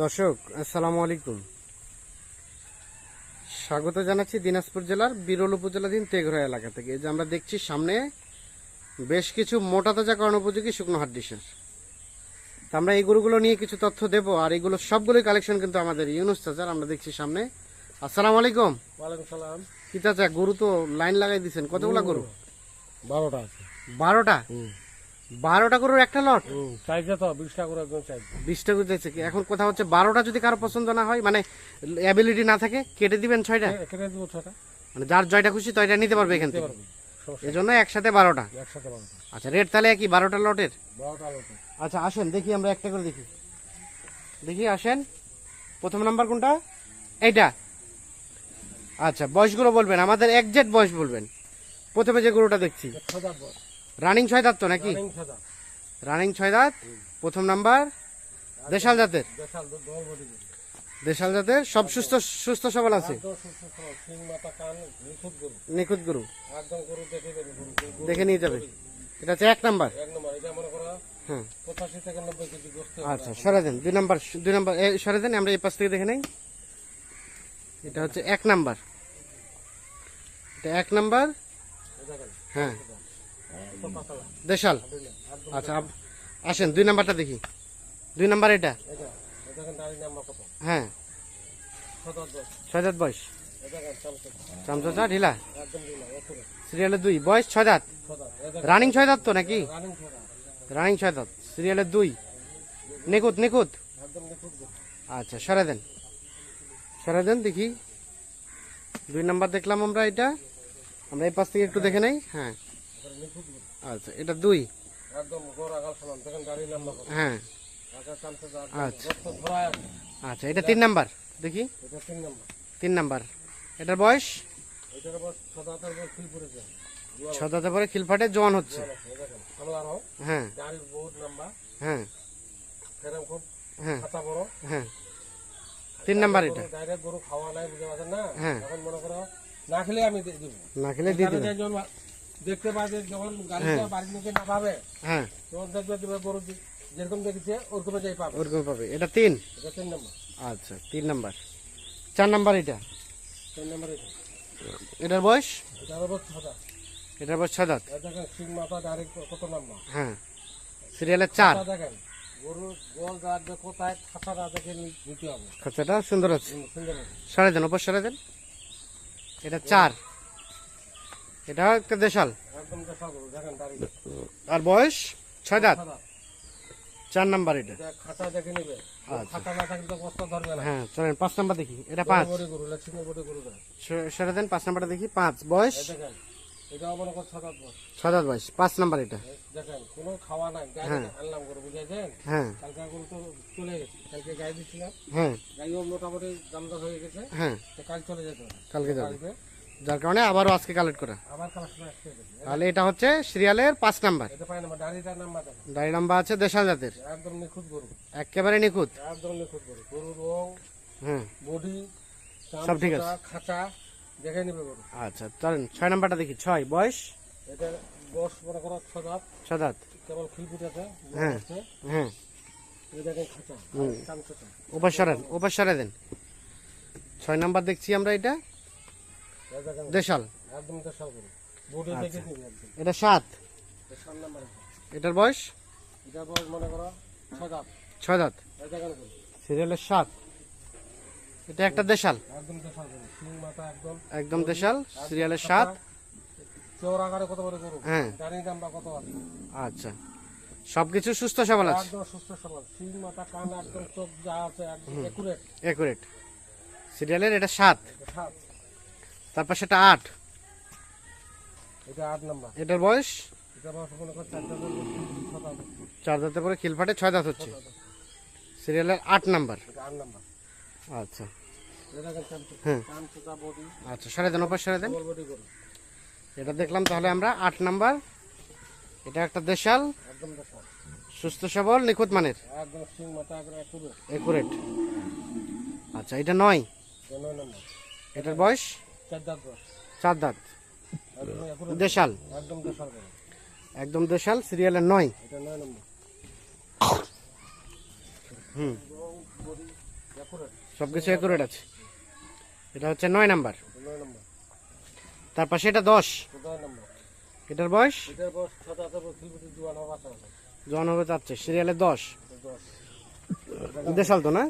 দর্শক আসসালামু আলাইকুম। স্বাগত জানাচ্ছি দিনাজপুর জেলার বিরল উপজেলাধীন তেঘরা এলাকা থেকে। যে আমরা দেখছি সামনে বেশ কিছু মোটা তাজাকরণ উপযোগী শুকনো হাট ডিশের। তা আমরা এই গরুগুলো নিয়ে কিছু তথ্য দেব আর এগুলো সবগুলোই কালেকশন কিন্তু আমাদের ইউনুস চাচার আমরা দেখছি সামনে। আসসালামু আলাইকুম। ওয়ালাইকুম সালাম। কি চাচা গরু তো লাইন লাগাই দিচ্ছেন কতগুলা গরু? বারোটা আছে। বারোটা? বারোটা গরুর একটা লট? চাইছে তো বিশ টাকা করে চাইছে। বিশটা করে চাইছে কি? এখন কথা হচ্ছে বারোটা যদি কারও পছন্দ না হয় মানে অ্যাবিলিটি না থাকে কেটে দিবেন ছয়টা? কেটে দেবো ছটা মানে যার জয়টা খুশি তয়টা নিতে পারবে এখান থেকে। পারবি এই জন্য একসাথে বারোটা। একসাথে বারোটা। আচ্ছা রেট তাহলে কি বারোটা লটের? বারোটা আলোটা আচ্ছা আসেন দেখি আমরা একটা করে দেখি। দেখি আসেন। প্রথম নাম্বার কোনটা? এইটা। আচ্ছা বয়সগুলো বলবেন আমাদের একজেক্ট বয়স বলবেন। প্রথমে যে গরুটা দেখছি। রানিং ছয় দাঁত তো নাকি? রানিং ছয় দাঁত। প্রথম নাম্বার দেশাল জাতের? দেশাল জাতের সব সুস্থ সুস্থ সবল আছে? নিখুঁত গরু। দেখে নিয়ে যাবে। এটা হচ্ছে এক নাম্বার? হ্যাঁ। আচ্ছা সরে দেন। দুই নাম্বার দুই নাম্বার সরে দেন আমরা এই পাশ থেকে দেখে নেই। এটা হচ্ছে এক নাম্বার। এটা এক নাম্বার। হ্যাঁ। দেশাল? আচ্ছা আসেন দুই নাম্বারটা দেখি। দুই নাম্বার এটা? হ্যাঁ। ছয় দাঁত বয়স। চামচা ঢিলা? সিরিয়ালের দুই। বয়স ছয় দাঁত? রানিং ছয় দাঁত তো নাকি? রানিং ছটা ছয় দাঁত। সিরিয়ালের দুই। নিকুত নিকুত নিখুঁত আচ্ছা সরে দেন। সরে দেন দেখি। দুই নাম্বার দেখলাম আমরা এটা। আমরা এই পাশ থেকে একটু দেখে নেই। হ্যাঁ। নিখুঁত আচ্ছা এটা দুই? একদম গোড় নাম্বার হ্যাঁ। আচ্ছা। আচ্ছা। এটা তিন নাম্বার দেখি। এটা তিন নম্বর। তিন নাম্বার। এটার বয়স? এটার পরে খিলফাটে জোয়ান হচ্ছে। হ্যাঁ। গাড়ির বহুত লম্বা হ্যাঁ। ফেরাম খুব হ্যাঁ। বড়। হ্যাঁ। তিন নাম্বার এটা। ডাইরেক্ট গরু খাওয়া নাই বুঝতে পারছেন না? হ্যাঁ। এখন মনে করো না খেলে আমি দিয়ে দিব। না খেলে দিয়ে যখন দেখতে পাবে যখন গাড়িটা বাড়ির নিচে না পাবে হ্যাঁ। তখন দেখবে যে গরু যেরকম দেখেছে ওরকম যাই পাবে। ওরকম পাবে। এটা তিন? এটা তিন নম্বর। আচ্ছা তিন নাম্বার। চার নাম্বার এটা? তিন নম্বর এটা। এটার বয়স? এটার বয়স ছয় দাঁত দেখেন সিং মাথা ডাইরেক্ট কত নাম্বার? হ্যাঁ। সিরিয়ালের চার? দেখেন খরচাটা সুন্দর আছে। সরে দেন ওপর সরে দেন এটা চার? এটা একটা দেশাল। আর বয়স? ছয় দাঁত। চার নাম্বার এটা। আচ্ছা। হ্যাঁ চলেন পাঁচ নাম্বার দেখি। এটা পাঁচ। বড় গরু লক্ষ্মী বড় গরু দেয় স- সরে দেন পাঁচ নাম্বারটা দেখি। পাঁচ। বয়স? ছয় দাঁত বয়স। পাঁচ নাম্বার এটা। দেখেন কোনো খাওয়া নাই। হ্যাঁ। হ্যাঁ। কালকে গরু চলে গেছে। কালকে দিচ্ছিলাম হ্যাঁ। গাড়িও মোটামুটি দামদার হয়ে গেছে। হ্যাঁ। তো কাল চলে যেতে কালকে যাবে। যার কারণে আবারও আজকে কালেক্ট করা তাহলে এটা হচ্ছে সিরিয়ালের পাঁচ নাম্বার। ডাড়িটার নাম্বার আছে দেশাল জাতের। একেবারে নিখুঁত। বডি সব ঠিক আছে। আচ্ছা চলেন ছয় নাম্বারটা দেখি। ছয় বয়স? কেবল হ্যাঁ। হ্যাঁ। হুম। ওপার সরেন ওপার সরে দেন। ছয় নাম্বার দেখছি আমরা এটা। দেশাল। একদম দেশাল বডি আচ্ছা। এটা সাত? এটার বয়স? এটা বয়স মনে করো ছয় দাঁত। সিরিয়ালের সাত। এটা একটা দেশাল? একদম দেশাল সিরিয়ালের সাত? হ্যাঁ। আচ্ছা। সবকিছু সুস্থ সবল আছে? একদম সুস্থ সবল। মাথা কান একদম যা আছে একদম একুরেট একুরেট সিরিয়ালের এটা সাত। তারপর সেটা আট। এটা আট নাম্বার। এটার বয়স? করো চার দাঁতে পরে খিলফাটে ছয় দাঁত হচ্ছে। সিরিয়ালের আট নাম্বার। আচ্ছা। হ্যাঁ। আচ্ছা সরে দেন ওপার এটা দেখলাম তাহলে আমরা আট নাম্বার। এটা একটা দেশাল। সুস্থ সবল নিখুঁত মানের। একুরেট আচ্ছা এটা নয়। এটার বয়স? চার দাঁত। দেশাল। একদম দেশাল, সিরিয়ালের নয়। আছে। এটা হচ্ছে নয় নাম্বার। তার পাশে এটা দশ। এটার বয়স? জন হবে চাচ্ছে সিরিয়ালে দশ দশ। দেশাল তো না?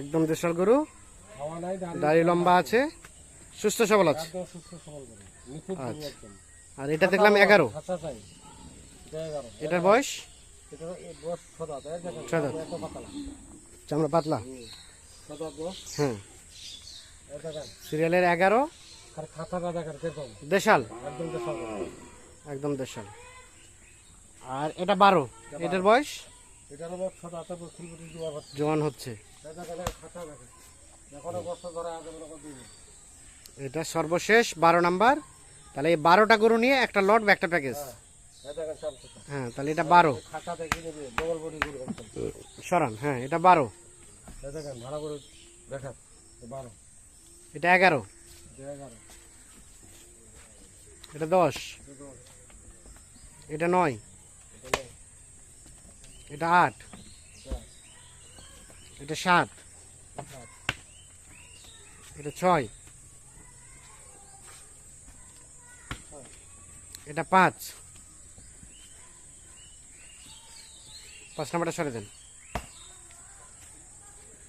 একদম দেশাল গরু। দাড়ি লম্বা আছে। সুস্থ সবল আছে। একদম আর এটা দেখলাম এগারো। এটার বয়স? চামড়া পাতলা। হ্যাঁ। সিরিয়ালের এগারো। দেশাল। একদম একদম দেশাল। আর এটা বারো। এটার বয়স? জোয়ান হচ্ছে। এটা সর্বশেষ বারো নাম্বার। তাহলে এই বারোটা গরু নিয়ে একটা লট বা একটা প্যাকেজ। চামচা হ্যাঁ তাহলে এটা বারো। সরান হ্যাঁ এটা বারো। এটা এগারো। এটা দশ। এটা নয়। এটা আট। এটা সাত। এটা ছয়। এটা পাঁচ। পাঁচ নাম্বারটা সরে দেন।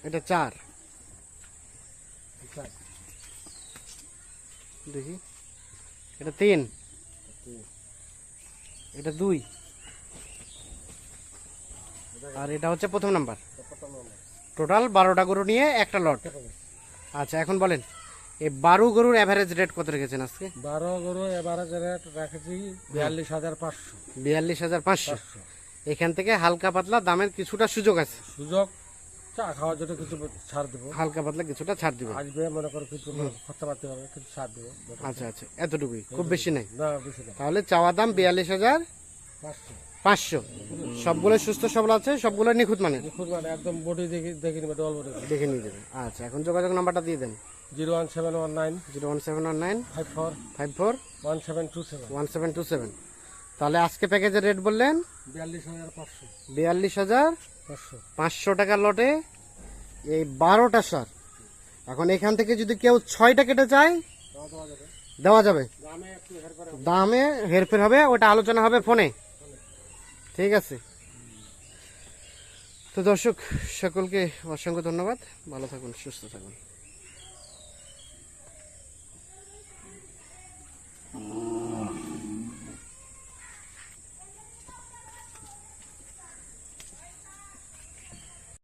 এটা চার। দেখি। এটা তিন। এটা দুই। আর এটা হচ্ছে প্রথম নম্বর। টোটাল বারোটা গরু নিয়ে একটা লট। আচ্ছা এখন বলেন এই বারো গরুর অ্যাভারেজ রেট কত রেখেছেন আজকে? বারো গরু এবারে রেট রাখেছি বিয়াল্লিশ হাজার পাঁচশো। বিয়াল্লিশ হাজার পাঁচশো। এখান থেকে হালকা পাতলা দামের কিছুটা সুযোগ আছে? সুযোগ চা খাওয়ার জন্য কিছু ছাড় দেবো। হালকা পাতলা কিছুটা ছাড় আসবে মনে করো কিছু খরচা পাতি হবে কিছু ছাড় দেবো। আচ্ছা আচ্ছা এতটুকুই খুব বেশি নাই। না বেশি না তাহলে চাওয়া দাম বিয়াল্লিশ হাজার পাঁচশো। পাঁচশো। সবগুলো সুস্থ সবল আছে সবগুলো নিখুঁত মানে নিখুঁত মানে একদম বডি দেখে দেখে নেবে ডল বডি দেখে নিয়ে দেবেন আচ্ছা এখন যোগাযোগ নাম্বারটা দিয়ে দেন। Zero one seven one nine zero one seven one nine five four five four one seven two seven. One seven two seven. তাহলে আজকে প্যাকেজের রেট বললেন? বিয়াল্লিশ হাজার পাঁচশো। বিয়াল্লিশ হাজার পাঁচশো। পাঁচশো টাকার লটে। এই বারোটা সার। এখন এখান থেকে যদি কেউ ছয়টা কেটে চায় দেওয়া যাবে। যাবে দামে হেরফের হবে ওটা আলোচনা হবে ফোনে। ঠিক আছে। তো দর্শক সকলকে অসংখ্য ধন্যবাদ। ভালো থাকুন সুস্থ থাকুন।